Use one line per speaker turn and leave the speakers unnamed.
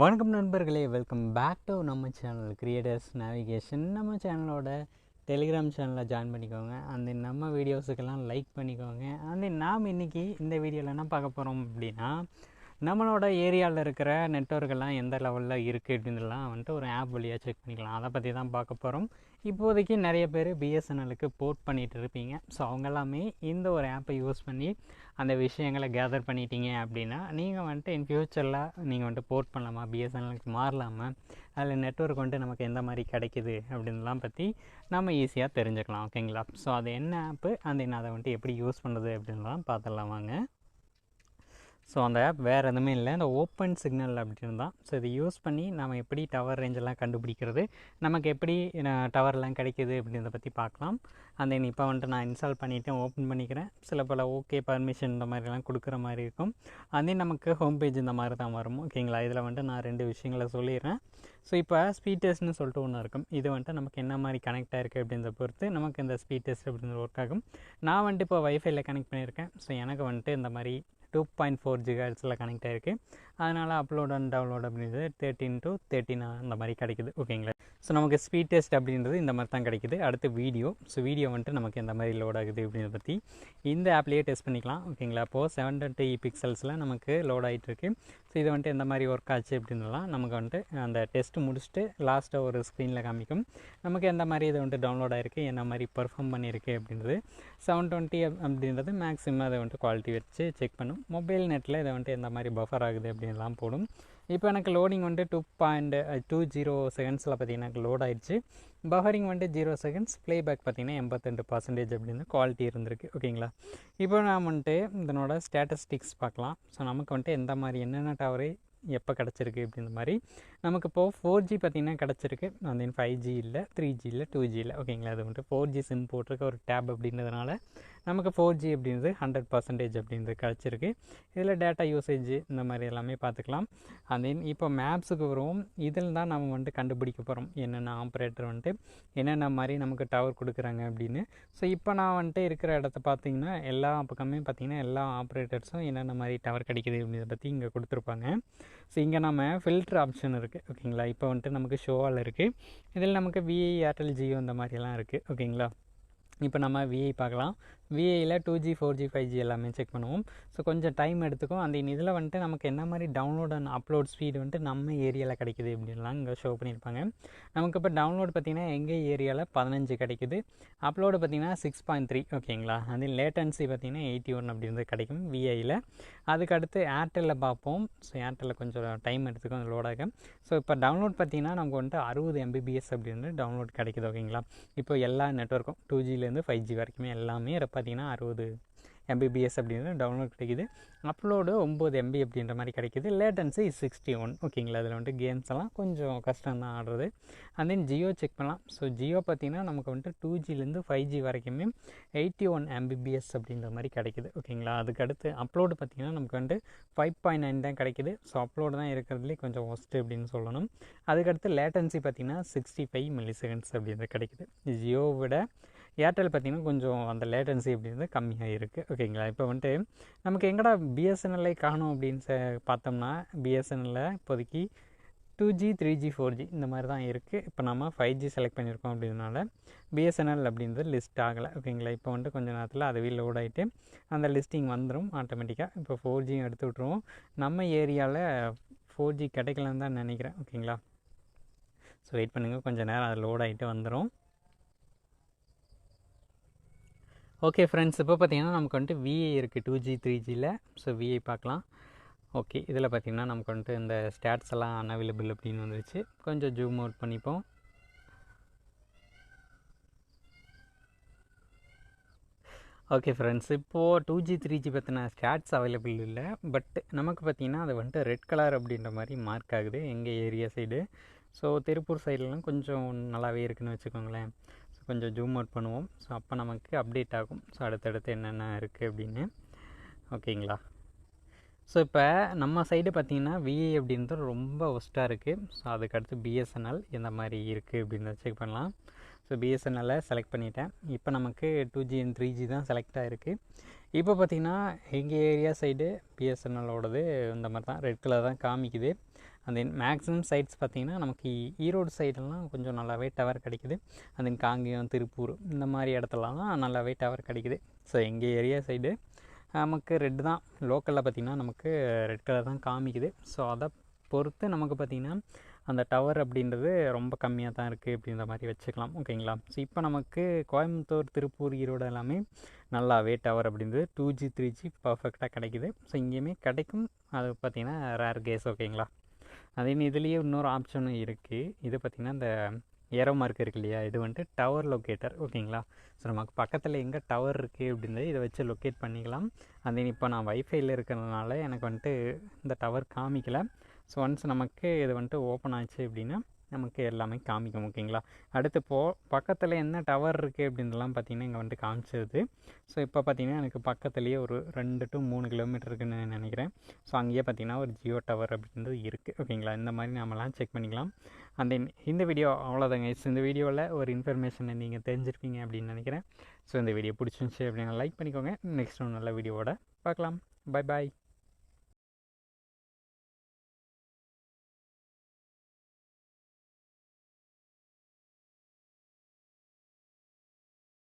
வணக்கம் நண்பர்களே welcome back to நம்ம சேனல் கிரியேட்டர்ஸ் நேவிகேஷன் நம்ம சேனலோட டெலிகிராம் சேனலில் ஜாயின் பண்ணிக்கோங்க. அந்த நம்ம வீடியோஸுக்கெல்லாம் லைக் பண்ணிக்கோங்க. அந்த நாம் இன்றைக்கி இந்த வீடியோவில் என்ன பார்க்க போகிறோம் அப்படின்னா நம்மளோட ஏரியாவில் இருக்கிற நெட்ஒர்க்கெல்லாம் எந்த லெவலில் இருக்குது அப்படின்றலாம் வந்துட்டு ஒரு ஆப் வழியாக செக் பண்ணிக்கலாம். அதை பற்றி தான் பார்க்க போகிறோம் இப்போதைக்கு நிறைய பேர் பிஎஸ்என்எலுக்கு போர்ட் பண்ணிகிட்டு இருப்பீங்க. ஸோ அவங்க எல்லாமே இந்த ஒரு ஆப்பை யூஸ் பண்ணி அந்த விஷயங்களை கேதர் பண்ணிட்டீங்க அப்படின்னா நீங்கள் வந்துட்டு இன் ஃப்யூச்சரில் நீங்கள் வந்துட்டு போர்ட் பண்ணலாமா பிஎஸ்என்எலுக்கு மாறலாமா அதில் நெட்ஒர்க் வந்துட்டு நமக்கு எந்த மாதிரி கிடைக்குது அப்படின்லாம் பற்றி நம்ம ஈஸியாக தெரிஞ்சுக்கலாம் ஓகேங்களா ஸோ அது என்ன ஆப்பு அந்த அதை வந்துட்டு எப்படி யூஸ் பண்ணுறது அப்படின்லாம் பார்த்துடலாம் வாங்க. ஸோ அந்த ஆப் வேறு எதுவுமே இல்லை. இந்த ஓப்பன் சிக்னல் அப்படின்னு தான். ஸோ இதை யூஸ் பண்ணி நம்ம எப்படி டவர் ரேஞ்செல்லாம் கண்டுபிடிக்கிறது நமக்கு எப்படி டவர்லாம் கிடைக்கிது அப்படின்றத பற்றி பார்க்கலாம். அந்த இப்போ வந்துட்டு நான் இன்ஸ்டால் பண்ணிவிட்டு ஓப்பன் பண்ணிக்கிறேன். சில பல ஓகே பர்மிஷன் இந்த மாதிரிலாம் கொடுக்குற மாதிரி இருக்கும். அதே நமக்கு ஹோம் பேஜ் இந்த மாதிரி தான் வரும். ஓகேங்களா இதில் வந்துட்டு நான் ரெண்டு விஷயங்களை சொல்லிடுறேன். ஸோ இப்போ ஸ்பீட் டெஸ்ட்னு சொல்லிட்டு ஒன்று இருக்கும். இது வந்துட்டு நமக்கு என்ன மாதிரி கனெக்ட் ஆகிருக்கு அப்படின்றத பொறுத்து நமக்கு இந்த ஸ்பீட் டெஸ்ட் அப்படின்ற ஒர்க் ஆகும். நான் வந்துட்டு இப்போ வைஃபைல கனெக்ட் பண்ணியிருக்கேன். ஸோ எனக்கு வந்துட்டு இந்த மாதிரி டூ பாயிண்ட் ஃபோர் ஜிகாட்ஸில் கனெக்ட் ஆகிருக்கு அதனால் அப்லோட் அண்ட் டவுன்லோட் அப்படின்றது தேர்ட்டின் டு தேர்ட்டின் அந்த மாதிரி கிடைக்குது. ஓகேங்களா ஸோ நமக்கு ஸ்பீட் டெஸ்ட் அப்படின்றது இந்த மாதிரி தான் கிடைக்குது. அடுத்து வீடியோ ஸோ வீடியோ வந்துட்டு நமக்கு எந்த மாதிரி லோட் ஆகுது அப்படின்றத பற்றி இந்த ஆப்லேயே டெஸ்ட் பண்ணிக்கலாம். ஓகேங்களா அப்போது செவன் டுவெண்ட்டி பிக்சல்ஸில் நமக்கு லோட் ஆகிட்டு இருக்கு. ஸோ இது வந்துட்டு எந்த மாதிரி ஒர்க் ஆச்சு அப்படின்லாம் நமக்கு வந்துட்டு அந்த டெஸ்ட் முடிச்சுட்டு லாஸ்ட்டாக ஒரு ஸ்க்ரீனில் காமிக்கும். நமக்கு எந்த மாதிரி இது வந்துட்டு டவுன்லோட் ஆகிருக்கு என்ன மாதிரி பர்ஃபார்ம் பண்ணியிருக்கு அப்படின்றது செவன் டுவெண்ட்டி அப்படின்றது மேக்ஸிமம் அதை வந்துட்டு குவாலிட்டி வச்சு செக் பண்ணும். மொபைல் நெட்டில் இதை வந்துட்டு எந்த மாதிரி பஃபர் ஆகுது அப்படின்லாம் போடும். இப்போ எனக்கு லோடிங் வந்துட்டு டூ பாயிண்ட் டூ ஜீரோ செகண்ட்ஸில் பார்த்தீங்கன்னா எனக்கு லோட் ஆயிடுச்சு. பஃபரிங் வந்துட்டு ஜீரோ செகண்ட்ஸ் ப்ளேபேக் பார்த்தீங்கன்னா எண்பத்தெண்டு பர்சன்டேஜ் அப்படின்னு குவாலிட்டி இருந்திருக்கு. ஓகேங்களா இப்போ நான் வந்துட்டு இதனோட ஸ்டேட்டஸ்டிக்ஸ் பார்க்கலாம். ஸோ நமக்கு வந்துட்டு எந்த மாதிரி என்னென்ன டவரு எப்போ கிடச்சிருக்கு அப்படின்ற மாதிரி. நமக்கு இப்போது ஃபோர் ஜி பார்த்திங்கன்னா கிடச்சிருக்கு. அந்த ஃபைவ் ஜி இல்லை த்ரீ ஜி இல்லை டூ ஜி இல்லை. ஓகேங்களா அது வந்துட்டு ஃபோர் ஜி சிம் போட்டிருக்க ஒரு டேப் அப்படின்றதுனால நமக்கு ஃபோர் ஜி அப்படின்றது ஹண்ட்ரட் பர்சன்டேஜ் அப்படின்றது கிடச்சிருக்கு. இதில் டேட்டா யூசேஜ் இந்த மாதிரி எல்லாமே பார்த்துக்கலாம். அண்ட் தென் இப்போ மேப்ஸுக்கு வருவோம். இதில் தான் நம்ம வந்துட்டு கண்டுபிடிக்க போகிறோம் என்னென்ன ஆப்ரேட்டர் வந்துட்டு என்னென்ன மாதிரி நமக்கு டவர் கொடுக்குறாங்க அப்படின்னு. ஸோ இப்போ நான் வந்துட்டு இருக்கிற இடத்த பார்த்தீங்கன்னா எல்லா பக்கமே பார்த்தீங்கன்னா எல்லா ஆப்ரேட்டர்ஸும் என்னென்ன மாதிரி டவர் கிடைக்குது அப்படின்றத பற்றி இங்கே கொடுத்துருப்பாங்க. ஸோ இங்கே நம்ம ஃபில்ட்ரு ஆப்ஷன் இருக்குது ஓகேங்களா இப்போ வந்துட்டு நமக்கு ஷோவால் இருக்குது இதில் நமக்கு விஐ ஏர்டெல் ஜியோ இந்த மாதிரிலாம் இருக்குது ஓகேங்களா இப்போ நம்ம விஐ பார்க்கலாம். விஐயில் two G four G five G எல்லாமே செக் பண்ணுவோம். ஸோ கொஞ்சம் டைம் எடுத்துக்கும். அந்த இதில் வந்துட்டு நமக்கு என்ன மாதிரி டவுன்லோட் அண்ட் அப்லோட் ஸ்பீடு வந்துட்டு நம்ம ஏரியாவில் கிடைக்குது அப்படின்லாம் இங்கே ஷோ பண்ணியிருப்பாங்க. நமக்கு இப்போ டவுன்லோட் பார்த்திங்கன்னா எங்கள் ஏரியாவில் பதினஞ்சு கிடைக்குது. அப்லோடு பார்த்திங்கன்னா சிக்ஸ் பாயிண்ட் த்ரீ ஓகேங்களா? அது லேட்டன்சி பார்த்திங்கன்னா எயிட்டி ஒன் அப்படின்றது கிடைக்கும் விஐயில் அதுக்கு அடுத்து ஏர்டெல்லில் பார்ப்போம். ஸோ ஏர்டெல்லில் கொஞ்சம் டைம் எடுத்துக்கும் அந்த லோடாக ஸோ இப்போ டவுன்லோட் பார்த்திங்கன்னா நமக்கு வந்துட்டு அறுபது எம்பிபிஎஸ் அப்படின்னு டவுன்லோட் கிடைக்குது ஓகேங்களா? இப்போ எல்லா நெட்ஒர்க்கும் டூ ஜிலேருந்து ஃபைவ் ஜி வரைக்குமே எல்லாமே பார்த்தீங்கன்னா அறுபது எம்பிபிஎஸ் அப்படின்றது டவுன்லோட் கிடைக்குது. அப்லோடு ஒம்பது எம்பி அப்படின்ற மாதிரி கிடைக்குது. லேட்டன்சி சிக்ஸ்டி ஒன் ஓகேங்களா? அதில் வந்துட்டு கேம்ஸ் எல்லாம் கொஞ்சம் கஷ்டம் தான் ஆடுறது. அண்ட் தென் ஜியோ செக் பண்ணலாம். ஸோ ஜியோ பார்த்திங்கன்னா நமக்கு வந்துட்டு டூ ஜிலேருந்து ஃபைவ் ஜி வரைக்குமே எயிட்டி ஒன் எம்பிபிஎஸ் அப்படின்ற மாதிரி கிடைக்குது. ஓகேங்களா? அதுக்கடுத்து அப்லோடு பார்த்திங்கன்னா நமக்கு வந்துட்டு ஃபைவ் பாயிண்ட் நைன் தான் கிடைக்குது. ஸோ அப்லோடு தான் இருக்கிறதுலே கொஞ்சம் ஒஸ்ட்டு அப்படின்னு சொல்லணும். அதுக்கடுத்து லேட்டன்சி பார்த்திங்கன்னா சிக்ஸ்டி ஃபைவ் மில்லி செகண்ட்ஸ் அப்படின்றது கிடைக்குது. ஜியோவோட விட ஏர்டெல் பார்த்திங்கன்னா கொஞ்சம் அந்த லேட்டன்சி அப்படின்றது கம்மியாக இருக்குது ஓகேங்களா இப்போ வந்துட்டு நமக்கு எங்கடா பிஎஸ்என்எல்லை காணும் அப்படின்னு பார்த்தோம்னா பிஎஸ்என்எல்ல இப்போதைக்கு two G three G four G இந்த மாதிரி தான் இருக்குது இப்போ நம்ம ஃபைவ் ஜி செலக்ட் பண்ணியிருக்கோம் அப்படின்றனால பிஎஸ்என்எல் அப்படின்றது லிஸ்ட் ஆகலை. ஓகேங்களா இப்போ வந்துட்டு கொஞ்சம் நேரத்தில் அதுவே லோட் ஆகிட்டு அந்த லிஸ்டிங் வந்துடும் ஆட்டோமேட்டிக்காக இப்போ ஃபோர் ஜியும் எடுத்து விட்ருவோம் நம்ம ஏரியாவில் ஃபோர் ஜி கிடைக்கலன்னு தான் நினைக்கிறேன். ஓகேங்களா ஸோ வெயிட் பண்ணுங்கள் கொஞ்சம் நேரம் அது லோட் ஆகிட்டு வந்துடும் ஓகே ஃப்ரெண்ட்ஸ் இப்போ பார்த்தீங்கன்னா நமக்கு வந்துட்டு விஐ இருக்குது டூ ஜி த்ரீ ஜியில் ஸோ விஐ பார்க்கலாம். ஓகே இதில் பார்த்திங்கன்னா நமக்கு வந்துட்டு இந்த ஸ்டாட்ஸ் எல்லாம் அன்அவைலபிள் அப்படின்னு வந்துருச்சு. கொஞ்சம் ஜூம் அவுட் பண்ணிப்போம். ஓகே ஃப்ரெண்ட்ஸ் இப்போது டூ ஜி த்ரீ ஜி பற்றின ஸ்டாட்ஸ் அவைலபிள் இல்லை. பட் நமக்கு பார்த்திங்கன்னா அது வந்துட்டு ரெட் கலர் அப்படின்ற மாதிரி மார்க் ஆகுது எங்கள் ஏரியா சைடு ஸோ திருப்பூர் சைட்லலாம் கொஞ்சம் நல்லாவே இருக்குதுன்னு வச்சுக்கோங்களேன். கொஞ்சம் ஜூம் அவுட் பண்ணுவோம். ஸோ அப்போ நமக்கு அப்டேட் ஆகும். ஸோ அடுத்தடுத்து என்னென்ன இருக்குது அப்படின்னு. ஓகேங்களா ஸோ இப்போ நம்ம சைடு பார்த்திங்கன்னா விஐ அப்படின்றது ரொம்ப ஒஸ்ட்டாக இருக்குது ஸோ அதுக்கடுத்து பிஎஸ்என்எல் எந்த மாதிரி இருக்குது அப்படின்றத செக் பண்ணலாம். ஸோ பிஎஸ்என்எல்லை செலக்ட் பண்ணிட்டேன். இப்போ நமக்கு two G and three G தான் செலக்ட் ஆகிருக்கு இப்போ பார்த்திங்கன்னா எங்கள் ஏரியா சைடு பிஎஸ்என்எல்லோடது இந்த மாதிரி தான். ரெட் கலர் தான் காமிக்குது. அந்த மேக்ஸிமம் சைட்ஸ் பார்த்திங்கன்னா நமக்கு ஈரோடு சைடெல்லாம் கொஞ்சம் நல்லாவே டவர் கிடைக்குது. தென் காங்கேயம் திருப்பூர் இந்த மாதிரி இடத்துலலாம் நல்லாவே டவர் கிடைக்குது. ஸோ எங்கள் ஏரியா சைடு நமக்கு ரெட் தான். லோக்கலில் பார்த்திங்கன்னா நமக்கு ரெட் கலர் தான் காமிக்குது. ஸோ அதை பொறுத்து நமக்கு பார்த்திங்கன்னா அந்த டவர் அப்படின்றது ரொம்ப கம்மியாக தான் இருக்குது அப்படின்ற மாதிரி வச்சுக்கலாம். ஓகேங்களா ஸோ இப்போ நமக்கு கோயம்புத்தூர் திருப்பூர் ஈரோடு எல்லாமே நல்லாவே டவர் அப்படின்றது டூ ஜி த்ரீ ஜி பர்ஃபெக்டாக கிடைக்குது. ஸோ இங்கேயுமே கிடைக்கும். அது பார்த்திங்கன்னா ரேர் கேஸ் ஓகேங்களா அதே இதுலேயே இன்னொரு ஆப்ஷனும் இருக்குது இது பார்த்திங்கன்னா இந்த ஏரோ மார்க் இருக்கு இல்லையா? இது வந்துட்டு டவர் லொக்கேட்டர் ஓகேங்களா? ஸோ நமக்கு பக்கத்தில் எங்கே டவர் இருக்குது அப்படின்றது இதை வச்சு லொக்கேட் பண்ணிக்கலாம். அதே இப்போ நான் வைஃபைல இருக்கிறதுனால எனக்கு வந்துட்டு இந்த டவர் காமிக்கலை. ஸோ ஒன்ஸ் நமக்கு இது வந்துட்டு ஓப்பன் ஆச்சு அப்படின்னா நமக்கு எல்லாமே காமிக்கும் ஓகேங்களா? அடுத்து போ பக்கத்தில் என்ன டவர் இருக்குது அப்படின்றலாம் பார்த்திங்கன்னா இங்கே வந்துட்டு காமிச்சது. ஸோ இப்போ பார்த்திங்கன்னா எனக்கு பக்கத்துலேயே ஒரு ரெண்டு டு மூணு கிலோமீட்டர் இருக்குன்னு நினைக்கிறேன். ஸோ அங்கேயே பார்த்திங்கன்னா ஒரு ஜியோ டவர் அப்படின்றது இருக்குது ஓகேங்களா? இந்த மாதிரி நம்மலாம் செக் பண்ணிக்கலாம். அந்த இந்த வீடியோ அவ்வளோதாங்க இந்த வீடியோவில் ஒரு இன்ஃபர்மேஷனை நீங்கள் தெரிஞ்சிருப்பீங்க அப்படின்னு நினைக்கிறேன். ஸோ இந்த வீடியோ பிடிச்சிருந்துச்சி அப்படின்னா லைக் பண்ணிக்கோங்க. நெக்ஸ்ட் ஒரு நல்ல வீடியோவோட பார்க்கலாம். Bye bye